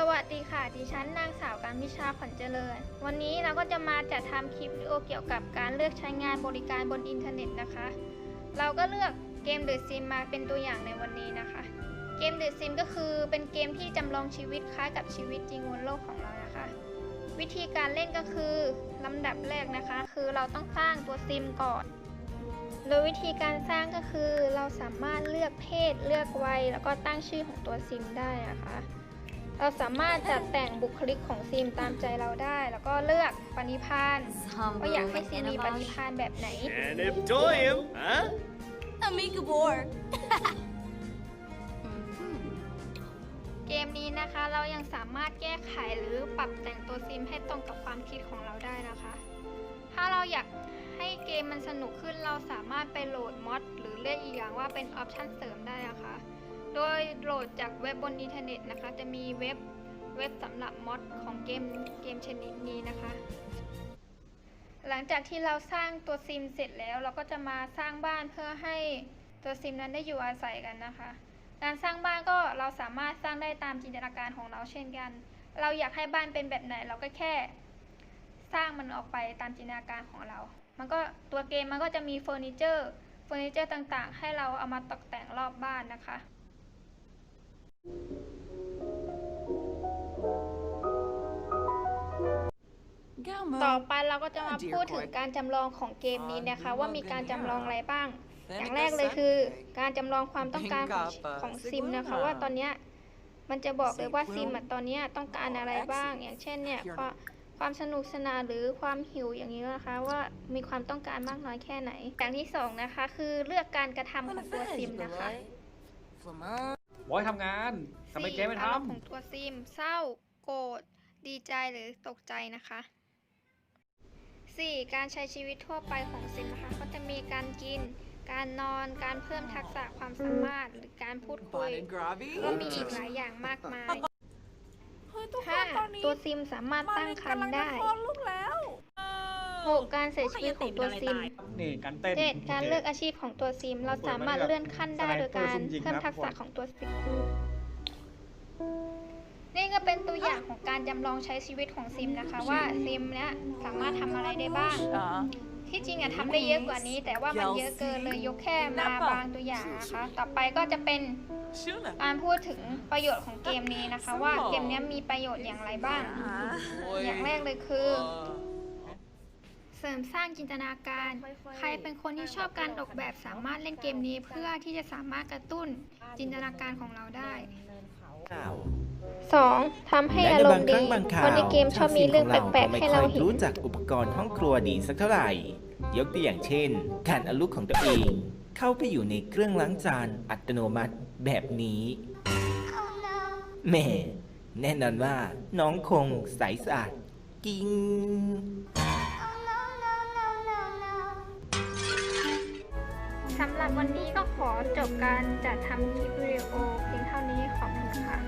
สวัสดีค่ะ ดิฉันนางสาวการมิชาขวัญเจริญ วันนี้เราก็จะมาจัดทำคลิปวิดีโอเกี่ยวกับการเลือกใช้งานบริการบนอินเทอร์เน็ตนะคะ เราก็เลือกเกม The Sim มมาเป็นตัวอย่างในวันนี้นะคะ เกม The Sim ก็คือเป็นเกมที่จำลองชีวิตคล้ายกับชีวิตจริงบนโลกของเรานะคะ วิธีการเล่นก็คือลำดับแรกนะคะ คือเราต้องสร้างตัวซิมก่อน โดยวิธีการสร้างก็คือเราสามารถเลือกเพศ เลือกวัย แล้วก็ตั้งชื่อของตัวซิมได้นะคะ เราสามารถจัดแต่งบุคลิกของซิมตามใจเราได้ แล้วก็เลือกปณิพานธ์ว่าอยากให้ซิมมีปณิพานธ์แบบไหน And enjoy him, huh? Amiga board. เกมนี้นะคะเรายังสามารถแก้ไขหรือปรับแต่งตัวซิมให้ตรงกับความคิดของเราได้นะคะ ถ้าเราอยากให้เกมมันสนุกขึ้นเราสามารถไปโหลดมอดหรือเรียกอีกอย่างว่าเป็นออปชันเสริมได้นะคะ โดยโหลดจากเว็บบนอินเทอร์เน็ตนะคะ จะมีเว็บเว็บสำหรับมอดของเกมเกมชนิดนี้นะคะ หลังจากที่เราสร้างตัวซิมเสร็จแล้ว เราก็จะมาสร้างบ้านเพื่อให้ตัวซิมนั้นได้อยู่อาศัยกันนะคะ การสร้างบ้านก็เราสามารถสร้างได้ตามจินตนาการของเราเช่นกัน เราอยากให้บ้านเป็นแบบไหนเราก็แค่ สร้างมันออกไปตามจินตนาการของเรา มันก็ตัวเกมมันก็จะมีเฟอร์นิเจอร์เฟอร์นิเจอร์ต่างๆ ให้เราเอามาตกแต่งรอบบ้านนะคะ ต่อไปเราก็จะมาพูดถึงการจำลองของเกมนี้นะคะ ว่ามีการจำลองอะไรบ้าง อย่างแรกเลยคือ การจำลองความต้องการของของซิมนะคะ ว่าตอนเนี้ยมันจะบอกเลยว่าซิมอะตอนเนี้ยต้องการอะไรบ้าง อย่างเช่นเนี่ยความความสนุกสนานหรือความหิวอย่างนี้นะคะ ว่ามีความต้องการมากน้อยแค่ไหน อย่างที่สองนะคะคือเลือกการกระทำของตัวซิมนะคะ บอยทำงานทำไมเจ๊ไม่สี่อารมณ์ทำของตัวซิม เศร้า โกรธ ดีใจหรือตกใจนะคะ 4. การใช้ชีวิตทั่วไปของซิมนะคะก็จะมีการกิน การนอน การเพิ่มทักษะความสามารถ หรือการพูดคุย ก็มีอีกหลายอย่างมากมายเฮ้ยทุกคนตอนนี้ 5. ตัวซิมสามารถตั้งครรภ์ได้ คลอดลูกแล้ว 6. การเสียชีวิตของตัวซิมนี่การเต้น 7. การเลือกอาชีพของตัวซิม เราสามารถเลื่อนขั้นได้โดยการเพิ่มทักษะของตัวซิมนี่ก็เป็นตัวอย่างของการจำลองใช้ชีวิตของซิมนะคะ ว่าซิมเนี้ยสามารถทำอะไรได้บ้างที่จริงอะทำได้เยอะกว่านี้ แต่ว่ามันเยอะเกินเลยยกแค่มาบางตัวอย่างนะคะต่อไปก็จะเป็นการพูดถึงประโยชน์ของเกมนี้นะคะ ว่าเกมเนี้ยมีประโยชน์อย่างไรบ้าง อย่างแรกเลยคือ เสริมสร้างจินตนาการ ใครเป็นคนที่ชอบการออกแบบสามารถเล่นเกมนี้เพื่อที่จะสามารถกระตุ้นจินตนาการของเราได้ 2. ทำให้และอาในรบามงณ์คดีรั้งบางคราเพวราะในเกมชอบมีเรื่องแปลกๆให้เราไม่เห็นรู้จักอุปกรณ์ห้องครัวดีสักเท่าไหร่ ยกตัวอย่างเช่น การเอาลูกของตัวเอง เข้าไปอยู่ในเครื่องล้างจานอัตโนมัติแบบนี้แหม่แน่นอนว่าน้องคงใสสะอาดกิ้ง สำหรับวันนี้ก็ขอจบการจัดทำคลิปวิดีโอเพียงเท่านี้ขอบคุณค่ะ